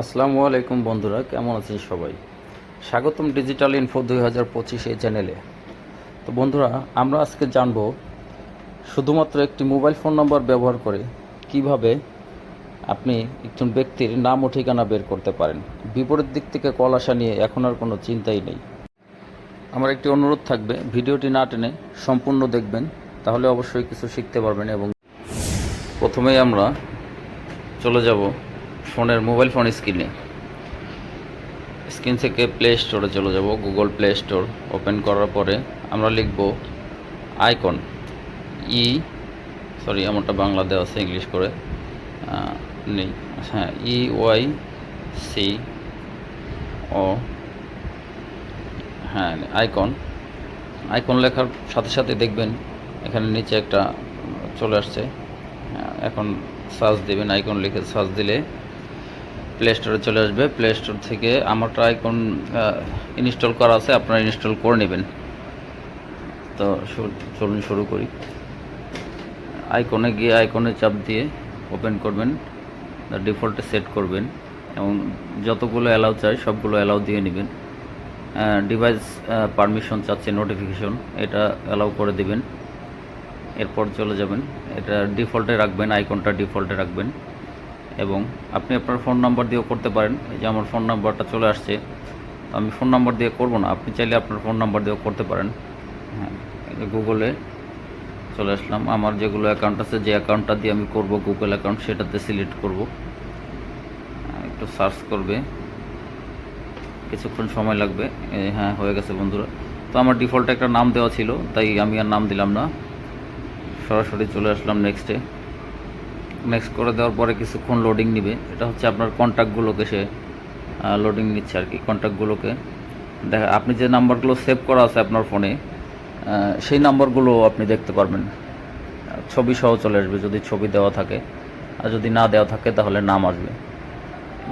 আসসালামু আলাইকুম বন্ধুরা, কেমন আছেন সবাই? স্বাগতম ডিজিটাল ইনফো দুই হাজার পঁচিশ এই চ্যানেলে তো বন্ধুরা, আমরা আজকে জানব শুধুমাত্র একটি মোবাইল ফোন নম্বর ব্যবহার করে কীভাবে আপনি একজন ব্যক্তির নাম ও ঠিকানা বের করতে পারেন। বিপরীত দিক থেকে কল আসা নিয়ে এখন আর কোনো চিন্তাই নেই। আমার একটি অনুরোধ থাকবে, ভিডিওটি না টেনে সম্পূর্ণ দেখবেন, তাহলে অবশ্যই কিছু শিখতে পারবেন এবং প্রথমেই আমরা চলে যাব ফোনের মোবাইল ফোন স্ক্রিনে। স্ক্রিন থেকে প্লে স্টোরে চলে যাব গুগল প্লে স্টোর ওপেন করার পরে আমরা লিখব আইকন ই সরি আমারটা বাংলা দেওয়া আছে ইংলিশ করে নেই হ্যাঁ ই ওয়াই সি ও হ্যাঁ আইকন আইকন লেখার সাথে সাথে দেখবেন এখানে নিচে একটা চলে আসছে হ্যাঁ, এখন সার্চ দেবেন আইকন লিখে সার্চ দিলে প্লে স্টোরে চলে আসবে। প্লে স্টোর থেকে আমারটা আইকন ইনস্টল করা আছে, আপনারা ইনস্টল করে নেবেন। তো চলুন শুরু করি। আইকনে গিয়ে আইকনে চাপ দিয়ে ওপেন করবেন ডিফল্টে সেট করবেন, এবং যতগুলো অ্যালাউ চাই, সবগুলো অ্যালাউ দিয়ে নেবেন। ডিভাইস পারমিশন চাচ্ছে নোটিফিকেশন এটা অ্যালাউ করে দিবেন। এরপর চলে যাবেন। এটা ডিফল্টে রাখবেন আইকনটা ডিফল্টে রাখবেন। এবং আপনি আপনার ফোন নাম্বার দিয়েও করতে পারেন। এই যে আমার ফোন নাম্বারটা চলে আসছে, তো আমি ফোন নাম্বার দিয়ে করব না। আপনি চাইলে আপনার ফোন নাম্বার দিয়েও করতে পারেন। হ্যাঁ গুগলে চলে আসলাম। আমার যেগুলো অ্যাকাউন্ট আছে, যে অ্যাকাউন্টটা দিয়ে আমি করব গুগল অ্যাকাউন্ট সেটাতে সিলেক্ট করব। একটু সার্চ করবে। কিছুক্ষণ সময় লাগবে। হ্যাঁ হয়ে গেছে বন্ধুরা। তো আমার ডিফল্ট একটা নাম দেওয়া ছিল, তাই আমি আর নাম দিলাম না। সরাসরি চলে আসলাম নেক্সটে নেক্সট করে দেওয়ার পরে কিছুক্ষণ লোডিং নিবে। এটা হচ্ছে আপনার কন্ট্যাক্টগুলোকে সে লোডিং নিচ্ছে আর কি কন্ট্যাক্টগুলোকে দেখা, আপনি যে নাম্বারগুলো সেভ করা আছে আপনার ফোনে সেই নাম্বারগুলো আপনি দেখতে পারবেন। ছবি সহ চলে আসবে যদি ছবি দেওয়া থাকে। আর যদি না দেওয়া থাকে তাহলে নাম আসবে।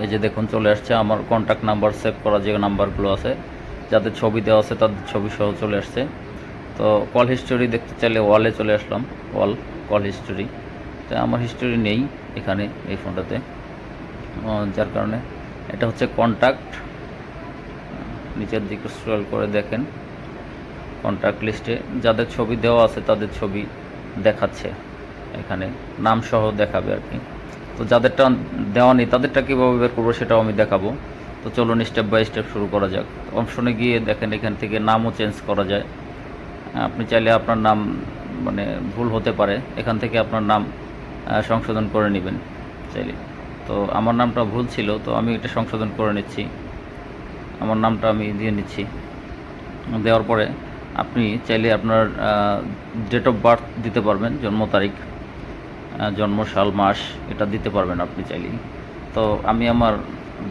এই যে দেখুন, চলে আসছে আমার কন্ট্যাক্ট নাম্বার সেভ করা যে নাম্বারগুলো আছে যাদের ছবি দেওয়া আছে তাদের ছবি সহ চলে আসছে। তো কল হিস্টোরি দেখতে চাইলে ওয়ালে চলে আসলাম ওয়াল কল হিস্টোরি তো আমার হিস্টোরি নেই এখানে এই ফোনটাতে। যার কারণে এটা হচ্ছে কন্ট্যাক্ট নিচের দিকে স্ক্রল করে দেখেন। কন্ট্যাক্ট লিস্টে যাদের ছবি দেওয়া আছে তাদের ছবি দেখাচ্ছে। এখানে নাম সহ দেখাবে আর কি। তো যাদেরটা দেওয়া নেই তাদেরটা কীভাবে বের করব সেটাও আমি দেখাবো। তো চলুন স্টেপ বাই স্টেপ শুরু করা যাক। অপশনে গিয়ে দেখেন এখান থেকে নামও চেঞ্জ করা যায়। আপনি চাইলে আপনার নাম মানে ভুল হতে পারে। এখান থেকে আপনার নাম সংশোধন করে নেবেন চাইলে। তো আমার নামটা ভুল ছিল, তো আমি এটা সংশোধন করে নিচ্ছি। আমার নামটা আমি দিয়ে নিচ্ছি। দেওয়ার পরে আপনি চাইলে আপনার ডেট অফ বার্থ দিতে পারবেন, জন্ম তারিখ জন্ম সাল, মাস, এটা দিতে পারবেন আপনি চাইলেই। তো আমি আমার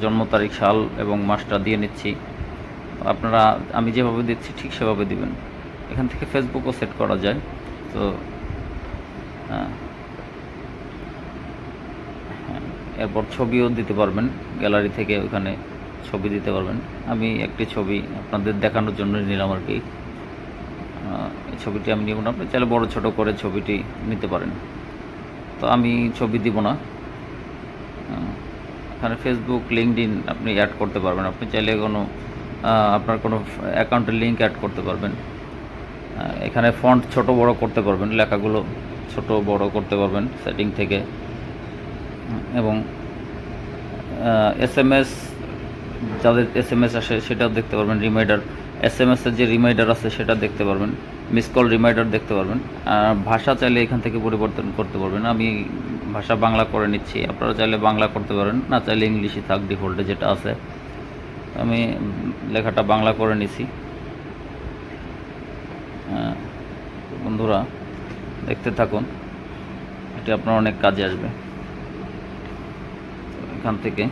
জন্ম তারিখ, সাল এবং মাসটা দিয়ে নিচ্ছি। আপনারা, আমি যেভাবে দিচ্ছি ঠিক সেভাবে দিবেন। এখান থেকে ফেসবুকও সেট করা যায়। তো হ্যাঁ হ্যাঁ, এরপর ছবিও দিতে পারবেন, গ্যালারি থেকে ওখানে ছবি দিতে পারবেন। আমি একটি ছবি আপনাদের দেখানোর জন্য নিলাম আর কি। এই ছবিটি আমি নিব না, আপনি চাইলে বড়ো ছোটো করে ছবিটি নিতে পারেন। তো আমি ছবি দিব না। এখানে ফেসবুক লিঙ্কডিন আপনি অ্যাড করতে পারবেন। আপনি চাইলে কোনো আপনার কোনো অ্যাকাউন্টের লিঙ্ক অ্যাড করতে পারবেন। এখানে ফন্ট ছোট বড় করতে পারবেন, লেখাগুলো ছোট বড় করতে পারবেন সেটিং থেকে। এবং এস এম এস যাদের এস এম এস আসে সেটাও দেখতে পারবেন রিমাইন্ডার এস এম এসের যে রিমাইন্ডার আছে সেটা দেখতে পারবেন মিস কল রিমাইন্ডার দেখতে পারবেন। আর ভাষা চাইলে এখান থেকে পরিবর্তন করতে পারবেন। আমি ভাষা বাংলা করে নিচ্ছি, আপনারা চাইলে বাংলা করতে পারেন, না চাইলে ইংলিশই থাক ডিফল্টে যেটা আছে। আমি লেখাটা বাংলা করে নিছি। বন্ধুরা, দেখতে থাকুন এটি আপনার অনেক কাজে আসবে। এখান থেকে।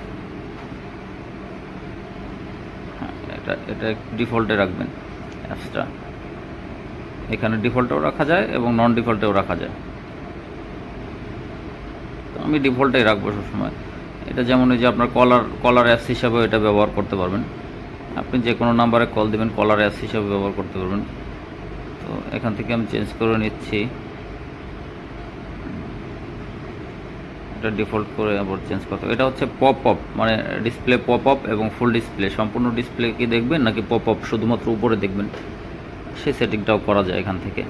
হ্যাঁ, এটা এটা ডিফল্টে রাখবেন অ্যাপসটা। এখানে ডিফল্টেও রাখা যায় এবং নন ডিফল্টেও রাখা যায়। তো আমি ডিফল্টেই রাখব সবসময়। এটা যেমন ওই যে আপনার কলার কলার অ্যাপস হিসাবেও এটা ব্যবহার করতে পারবেন। আপনি যে কোনো নাম্বারে কল দেবেন কলার অ্যাপস হিসাবে ব্যবহার করতে পারবেন। তো এখান থেকে আমি চেঞ্জ করে নিচ্ছি। এটা ডিফল্ট করে আবার চেঞ্জ করতে হবে। এটা হচ্ছে পপ আপ মানে ডিসপ্লে পপ আপ এবং ফুল ডিসপ্লে সম্পূর্ণ ডিসপ্লে কি দেখবেন নাকি পপ আপ শুধুমাত্র উপরে দেখবেন। সেই সেটিংটাও করা যায় এখান থেকে।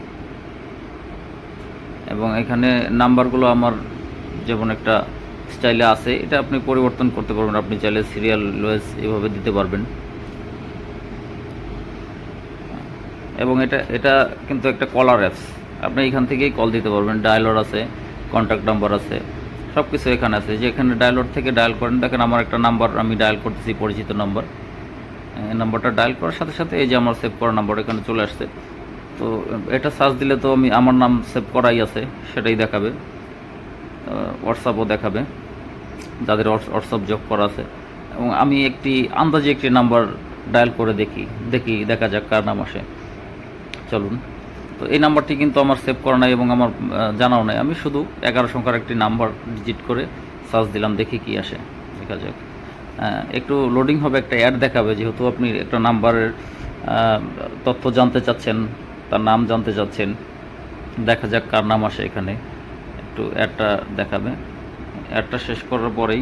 এবং এখানে নাম্বারগুলো আমার যেমন একটা স্টাইলে আছে, এটা আপনি পরিবর্তন করতে পারবেন। আপনি চাইলে সিরিয়াল ওয়াইজ এভাবে দিতে পারবেন। এবং এটা এটা কিন্তু একটা কলার অ্যাপস আপনি এখান থেকেই কল দিতে পারবেন। ডায়ালর আছে কন্ট্যাক্ট নাম্বার আছে। সব কিছু এখানে আছে। যে এখানে ডায়ালর থেকে ডায়াল করেন, দেখেন আমার একটা নাম্বার আমি ডায়াল করতেছি পরিচিত নাম্বার এই নাম্বারটা ডায়াল করার সাথে সাথে এই যে আমার সেভ করা নাম্বার এখানে চলে আসছে। তো এটা সার্চ দিলে তো আমি আমার নাম সেভ করাই আছে, সেটাই দেখাবে। হোয়াটসঅ্যাপও দেখাবে, যাদের হোয়াটসঅ্যাপ যোগ করা আছে। এবং আমি একটি আন্দাজে একটি নাম্বার ডায়াল করে দেখি দেখি, দেখা যাক কার নাম আসে। চলুন। তো এই নাম্বারটি কিন্তু আমার সেভ করা নাই এবং আমার জানাও নাই। আমি শুধু এগারো সংখ্যার একটি নাম্বার ডিজিট করে সার্চ দিলাম, দেখি কি আসে। দেখা যাক। একটু লোডিং হবে, একটা অ্যাড দেখাবে। যেহেতু আপনি একটা নাম্বারের তথ্য জানতে চাচ্ছেন, তার নাম জানতে চাচ্ছেন, দেখা যাক কার নাম আসে এখানে। একটু অ্যাডটা দেখাবে। অ্যাডটা শেষ করার পরেই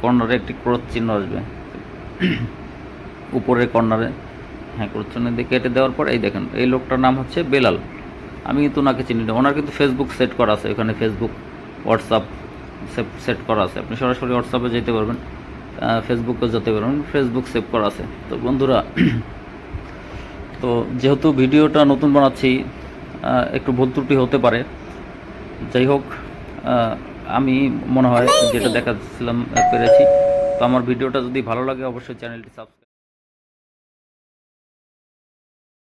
কর্নারে একটি ক্রোধ চিহ্ন আসবে। উপরের কর্নারে হ্যাঁ ক্রোধ চিহ্ন দিয়ে কেটে দেওয়ার পর এই দেখেন এই লোকটার নাম হচ্ছে বেলাল। আমি কিন্তু ওনাকে চিনি না। ওনার কিন্তু ফেসবুক সেট করা আছে ওখানে ফেসবুক হোয়াটসঅ্যাপ সেট করা আছে। আপনি সরাসরি হোয়াটসঅ্যাপে যেতে পারবেন ফেসবুকে যেতে পারবেন ফেসবুক সেভ করা আছে। তো বন্ধুরা তো যেহেতু ভিডিওটা নতুন বানাচ্ছি একটু ভুল ত্রুটি হতে পারে যাই হোক আমি মনে হয় যেটা দেখাচ্ছিলাম পেরেছি। তো আমার ভিডিওটা যদি ভালো লাগে অবশ্যই চ্যানেলটি সাবস্ক্রাইব